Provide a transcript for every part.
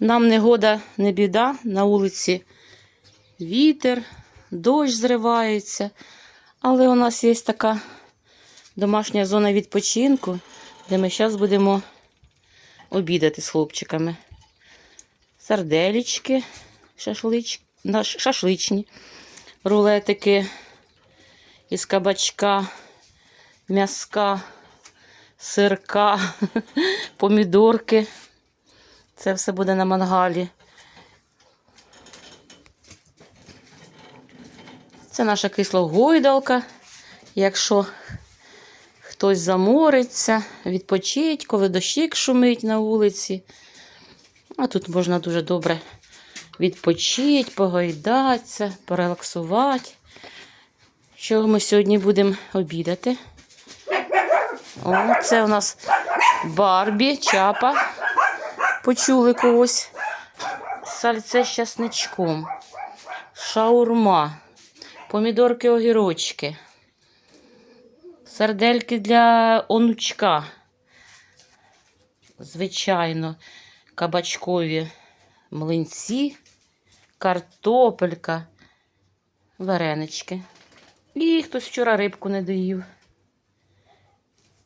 Нам не года, не біда, на вулиці вітер, дощ зривається. Але у нас є така домашня зона відпочинку, де ми зараз будемо обідати з хлопчиками. Сарделічки, шашлич... шашличні, рулетики із кабачка, м'яска, сирка, помідорки. Це все буде на мангалі. Це наша кислогойдалка. Якщо хтось замориться, відпочить, коли дощик шумить на вулиці. А тут можна дуже добре відпочити, погойдатися, порелаксувати. Що ми сьогодні будемо обідати? О, це у нас Барбі, чапа. Почули когось. Сальце з часничком. Шаурма. Помідорки огірочки. Сардельки для онучка. Звичайно, кабачкові млинці, картопелька, варенички. І хтось вчора рибку не доїв.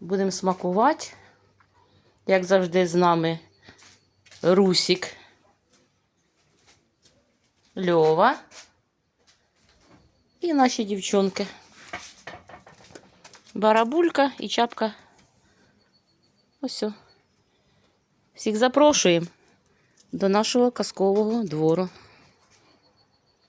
Будемо смакувати. Як завжди, з нами Русік. Льова. І наші дівчонки. Барабулька і чапка. Ось. о. Всіх запрошуємо до нашого казкового двору.